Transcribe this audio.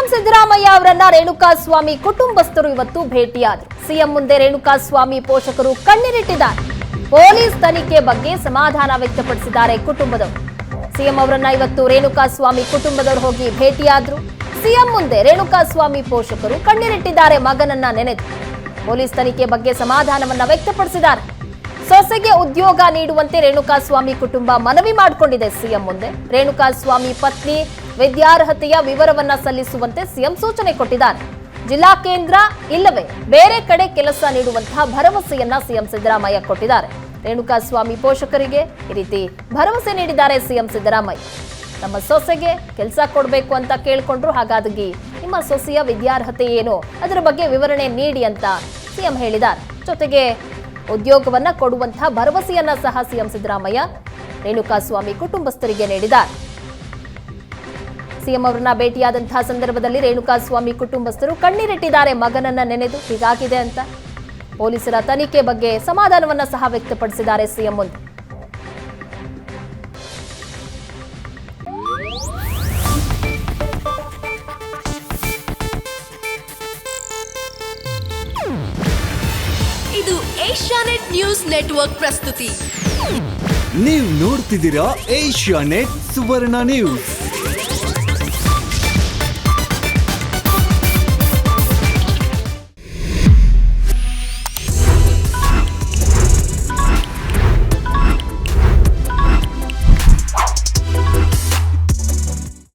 CM Siddaramaiah ಅವರನ್ನ ರೇಣುಕಾಸ್ವಾಮಿ ಕುಟುಂಬಸ್ಥರು ಇವತ್ತು ಭೇಟಿಯಾದರು. ಸಿಎಂ ಮುಂದೆ ರೇಣುಕಾಸ್ವಾಮಿ ಪೋಷಕರು ಕಣ್ಣೀರಿಟ್ಟಿದ್ದಾರೆ. ಪೊಲೀಸ್ ತನಿಖೆ ಬಗ್ಗೆ ಸಮಾಧಾನ ವ್ಯಕ್ತಪಡಿಸಿದ್ದಾರೆ ಕುಟುಂಬದವರು. ಸಿಎಂ ಅವರನ್ನ ಇವತ್ತು ರೇಣುಕಾಸ್ವಾಮಿ ಕುಟುಂಬದವರು ಹೋಗಿ ಭೇಟಿಯಾದ್ರು. ಸಿಎಂ ಮುಂದೆ ರೇಣುಕಾಸ್ವಾಮಿ ಪೋಷಕರು ಕಣ್ಣೀರಿಟ್ಟಿದ್ದಾರೆ, ಮಗನನ್ನ ನೆನೆದು. ಪೊಲೀಸ್ ತನಿಖೆ ಬಗ್ಗೆ ಸಮಾಧಾನವನ್ನ ವ್ಯಕ್ತಪಡಿಸಿದ್ದಾರೆ. ಸೊಸೆಗೆ ಉದ್ಯೋಗ ನೀಡುವಂತೆ ರೇಣುಕಾಸ್ವಾಮಿ ಕುಟುಂಬ ಮನವಿ ಮಾಡಿಕೊಂಡಿದೆ ಸಿಎಂ ಮುಂದೆ. ರೇಣುಕಾಸ್ವಾಮಿ ಪತ್ನಿ ವಿದ್ಯಾರ್ಹತೆಯ ವಿವರವನ್ನ ಸಲ್ಲಿಸುವಂತೆ ಸಿಎಂ ಸೂಚನೆ ಕೊಟ್ಟಿದ್ದಾರೆ. ಜಿಲ್ಲಾ ಕೇಂದ್ರ ಇಲ್ಲವೇ ಬೇರೆ ಕಡೆ ಕೆಲಸ ನೀಡುವಂತಹ ಭರವಸೆಯನ್ನ ಸಿಎಂ ಸಿದ್ದರಾಮಯ್ಯ ಕೊಟ್ಟಿದ್ದಾರೆ. ರೇಣುಕಾಸ್ವಾಮಿ ಪೋಷಕರಿಗೆ ಈ ರೀತಿ ಭರವಸೆ ನೀಡಿದ್ದಾರೆ ಸಿಎಂ ಸಿದ್ದರಾಮಯ್ಯ. ನಮ್ಮ ಸೊಸೆಗೆ ಕೆಲಸ ಕೊಡಬೇಕು ಅಂತ ಕೇಳಿಕೊಂಡ್ರು ಹಾಗಾಗಿ ನಿಮ್ಮ ಸೊಸೆಯ ವಿದ್ಯಾರ್ಹತೆ ಏನು? ಅದರ ಬಗ್ಗೆ ವಿವರಣೆ ನೀಡಿ ಅಂತ ಸಿಎಂ ಹೇಳಿದ್ದಾರೆ. ಜೊತೆಗೆ ಉದ್ಯೋಗವನ್ನ ಕೊಡುವಂತಹ ಭರವಸೆಯನ್ನ ಸಹ ಸಿಎಂ ಸಿದ್ದರಾಮಯ್ಯ ರೇಣುಕಾಸ್ವಾಮಿ ಕುಟುಂಬಸ್ಥರಿಗೆ ನೀಡಿದ್ದಾರೆ. ಸಿಎಂ ಅವರನ್ನ ಭೇಟಿಯಾದಂತಹ ಸಂದರ್ಭದಲ್ಲಿ ರೇಣುಕಾಸ್ವಾಮಿ ಕುಟುಂಬಸ್ಥರು ಕಣ್ಣೀರಿಟ್ಟಿದ್ದಾರೆ. ಮಗನನ್ನ ನೆನೆದು ಹೀಗಾಗಿದೆ ಅಂತ ಪೊಲೀಸರ ತನಿಖೆ ಬಗ್ಗೆ ಸಮಾಧಾನವನ್ನ ಸಹ ವ್ಯಕ್ತಪಡಿಸಿದ್ದಾರೆ ಸಿಎಂ ಮುಂದೆ. ಇದು ಏಷ್ಯಾನೆಟ್ ನ್ಯೂಸ್ ನೆಟ್ವರ್ಕ್ ಪ್ರಸ್ತುತಿ. ನೀವು ನೋಡ್ತಿದ್ದೀರಾ ಏಷ್ಯಾ ನೆಟ್ ಸುವರ್ಣ ನ್ಯೂಸ್.